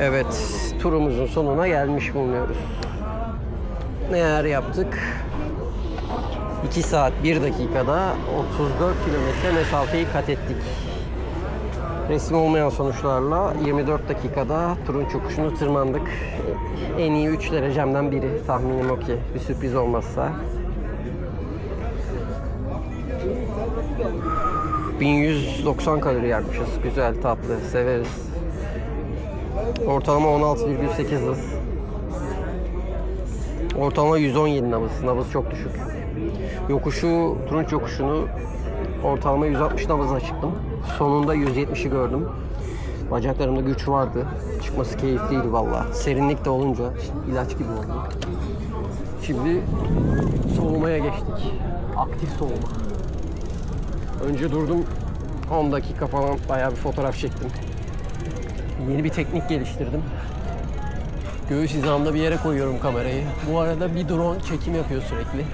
Evet, turumuzun sonuna gelmiş bulunuyoruz. Neler yaptık? 2 saat 1 dakikada 34 kilometre mesafeyi kat ettik. Resim olmayan sonuçlarla 24 dakikada turun çokuşunu tırmandık. En iyi 3 derecemden biri tahminim o ki bir sürpriz olmazsa. 1190 kalori yakmışız. Güzel, tatlı, severiz. Ortalama 16,8 hız. Ortalama 117 nabız. Nabız çok düşük. Yokuşu, turunç yokuşunu ortalama 160 nabızla çıktım. Sonunda 170'i gördüm. Bacaklarımda güç vardı. Çıkması keyifliydi valla. Serinlik de olunca ilaç gibi oldu. Şimdi soğumaya geçtik. Aktif soğuma. Önce durdum 10 dakika falan bayağı bir fotoğraf çektim. Yeni bir teknik geliştirdim. Göğüs hizamda bir yere koyuyorum kamerayı. Bu arada bir drone çekim yapıyor sürekli.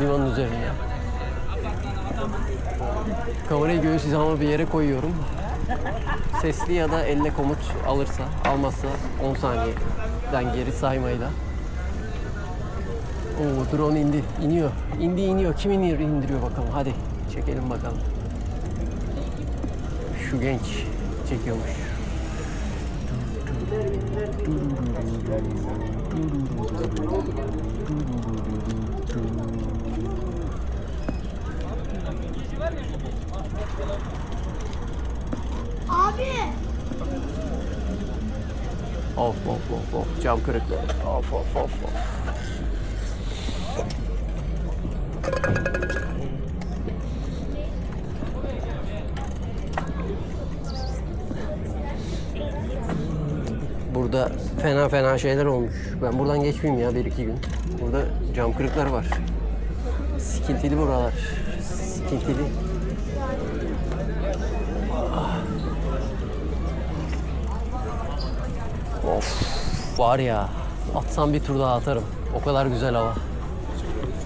Limanın üzerinde. Kamerayı göğüs hizama bir yere koyuyorum. Sesli ya da elle komut alırsa, almazsa 10 saniyeden geri saymayla. Oo drone indi, iniyor. İndi iniyor. Kim iniyor, indiriyor bakalım. Hadi çekelim bakalım. Şu genç çekiyormuş. Abi. Of of of of cam kırıkları. Of of of of. Fena fena şeyler olmuş. Ben buradan geçmeyeyim ya bir iki gün. Burada cam kırıklar var. Sikintili buralar. Sikintili. Of var ya atsam bir tur daha atarım. O kadar güzel hava.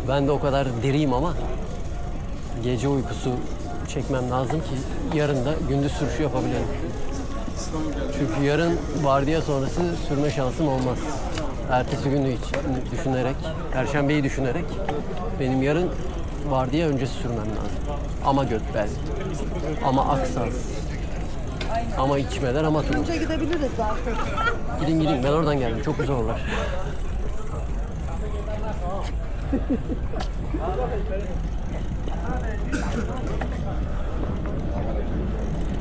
Ben de o kadar diriyim ama gece uykusu çekmem lazım ki yarın da gündüz sürüşü yapabilelim. Çünkü yarın vardiya sonrası sürme şansım olmaz. Ertesi günü hiç düşünerek, perşembeyi düşünerek benim yarın vardiya öncesi sürmem lazım. Ama götbel, ama aksaz, ama içmeden ama turun. Önce gidebiliriz zaten. Gidin gidin ben oradan geldim çok güzel oralar.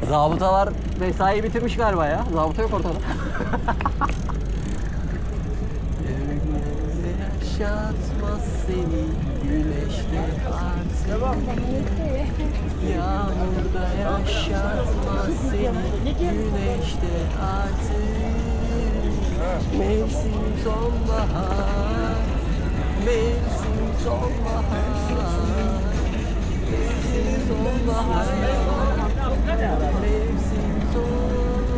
Zabıtalar mesai bitirmiş galiba ya. Zabıta yok ortada. Yaşatmaz seni güneşte artık. Yağmurda yaşatmaz seni güneşte artık. Mevsim sonbahar. Mevsim sonbahar. Mevsim sonbahar Mevsim sonbahar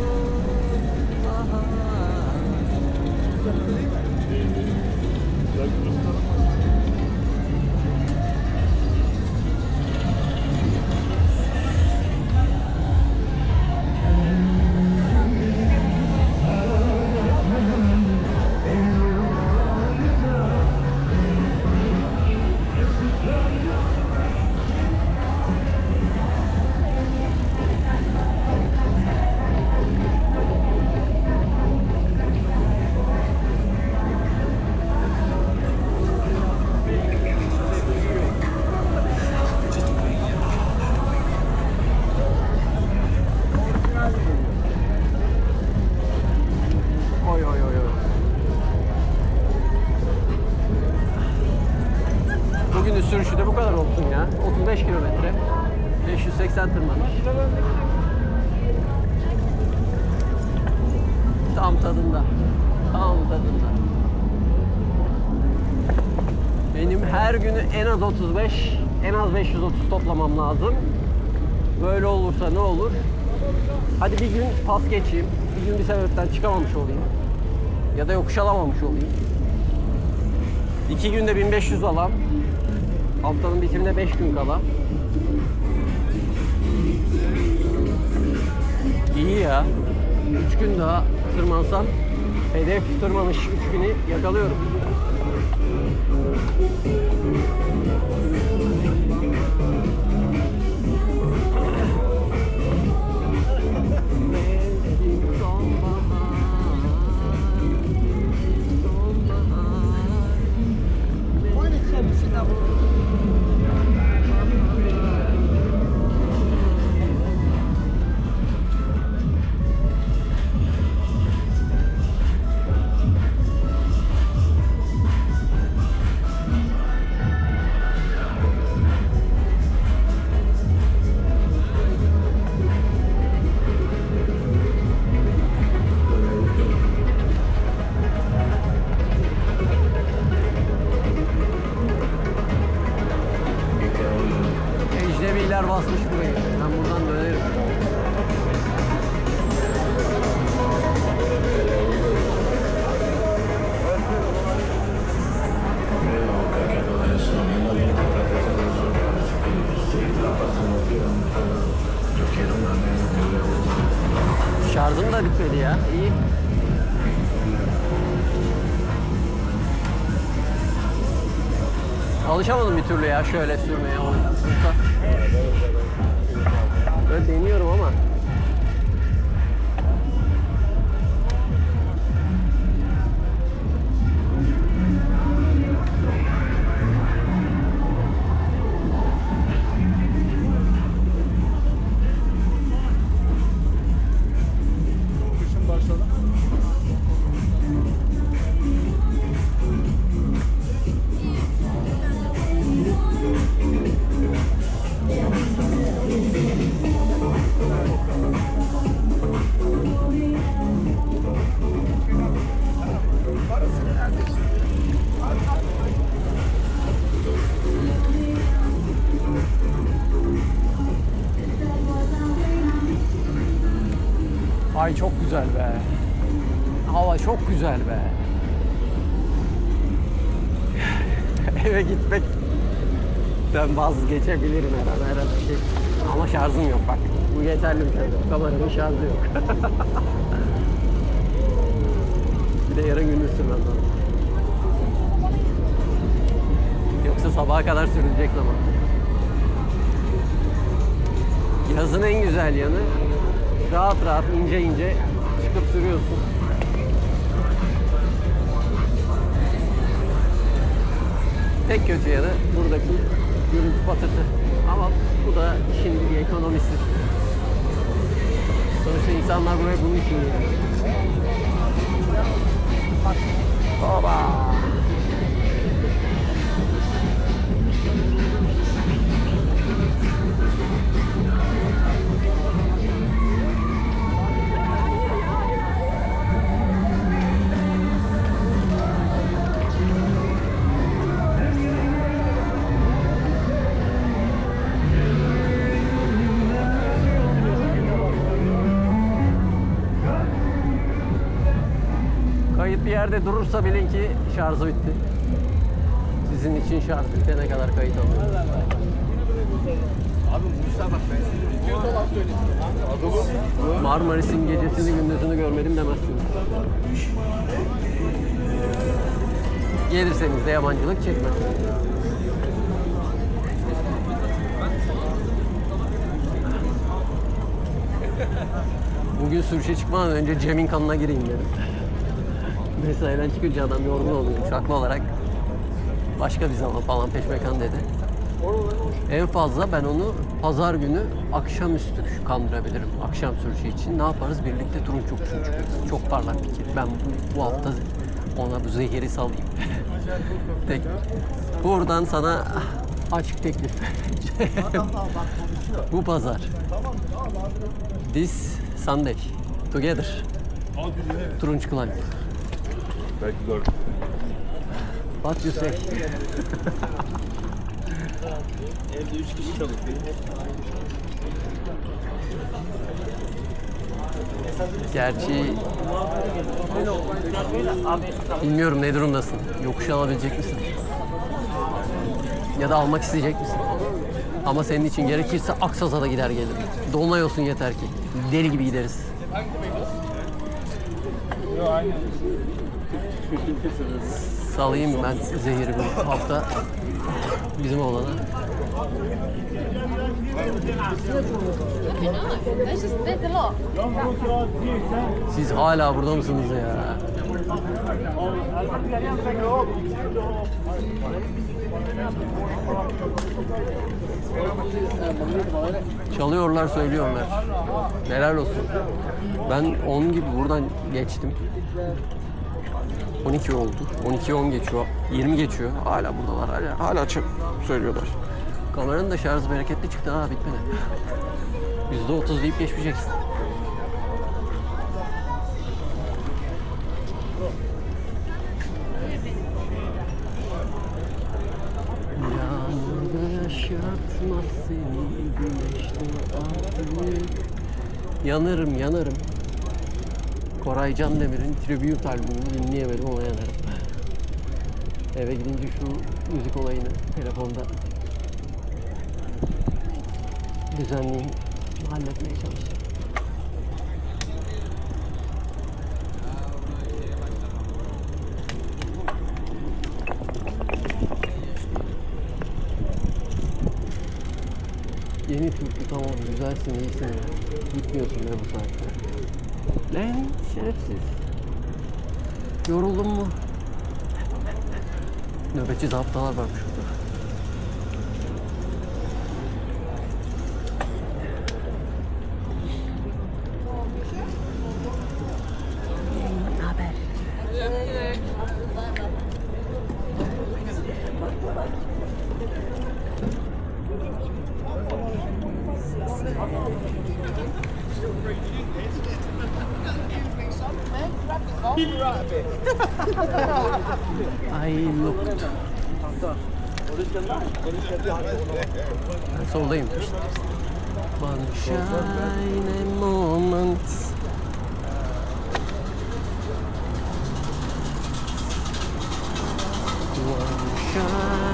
en az 35, en az 530 toplamam lazım. Böyle olursa ne olur? Hadi bir gün pas geçeyim. Bir gün bir sebepten çıkamamış olayım. Ya da yokuş alamamış olayım. İki günde 1500 alan. Haftanın bitimine 5 gün kala. İyi ya. 3 gün daha tırmansam hedef tırmanış 3 günü yakalıyorum. Métolé, HLS, mais Ay çok güzel be. Hava çok güzel be. Eve gitmek ben vazgeçebilirim herhalde. herhalde şey. Ama şarjım yok bak. Bu yeterli bir şey. Kameranın şarjı yok. bir de yarın gündüz sürmem. Yoksa sabaha kadar sürülecek zaman. Yazın en güzel yanı rahat rahat ince ince çıkıp sürüyorsun. Tek kötü yanı buradaki gürültü patırtı. Ama bu da işin bir ekonomisi. Sonuçta insanlar buraya bunun için geliyor. Baba. Bir yerde durursa bilin ki şarjı bitti. Sizin için şarj bitene kadar kayıt alıyor. Abi Musa bak ben video da laf söyledim. Marmaris'in gecesini gündüzünü görmedim demezsiniz. Gelirseniz de yabancılık çekmez. Bugün sürüşe çıkmadan önce Cem'in kanına gireyim dedim. Mesaiden çıkınca adam yorgun oluyormuş haklı olarak. Başka bir zaman falan peşmekan dedi. En fazla ben onu pazar günü akşamüstü kandırabilirim. Akşam sürüşü için ne yaparız? Birlikte turun çok çıkarız. Çok parlak fikir. Ben bu, bu hafta ona bu zehiri salayım. Tek. Buradan sana açık teklif. bu pazar. This Sunday. Together. Turunç Climb. Belki dört. What you say? Evde üç kişi çalışıyor. Gerçi bilmiyorum ne durumdasın. Yokuş alabilecek misin? Ya da almak isteyecek misin? Ama senin için gerekirse Aksaz'a da gider gelirim. Dolunay olsun yeter ki. Deli gibi gideriz. Yok aynen. Salayım ben zehiri bu hafta bizim oğlana. Siz hala burada mısınız ya? Çalıyorlar söylüyorlar. Helal olsun. Ben 10 gibi buradan geçtim. 12 oldu. 12 10 geçiyor. 20 geçiyor. Hala buradalar. Hala, hala çı- söylüyorlar. Kameranın da şarjı bereketli çıktı ha bitmedi. %30 deyip geçmeyeceksin. Yaşatmaz seni Yanarım yanarım Koray Can Demir'in Tribute albümünü dinleyemedim ona yanarım Eve gidince şu müzik olayını telefonda düzenleyeyim halletmeye çalışacağım. Yeni türkü tamam güzelsin iyisin. Gitmiyorsun be bu saatte. Lan şerefsiz. Yoruldun mu? Nöbetçi zaptalar varmış I looked. Soldayım. Sunshine moments. One shine.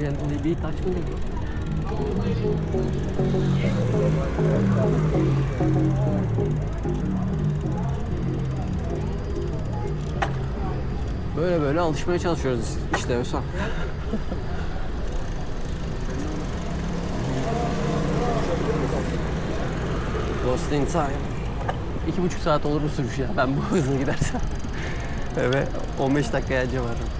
Bir taş mı dedi? Böyle böyle alışmaya çalışıyoruz işte Özhan. Lost in time. İki buçuk saat olur bu sürüş ya ben bu hızla gidersem. Eve 15 dakikaya anca.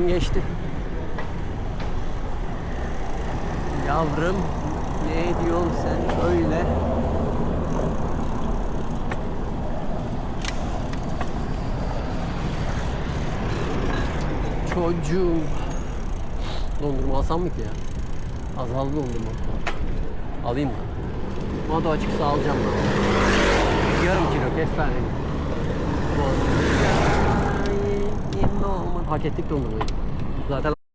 dayım geçti. Yavrum ne diyorsun sen öyle? Çocuğum. Dondurma alsam mı ki ya? Azaldı dondurma. Alayım mı? Bana da açıksa alacağım ben. Yarım kilo kestane. Hak ettik. Zaten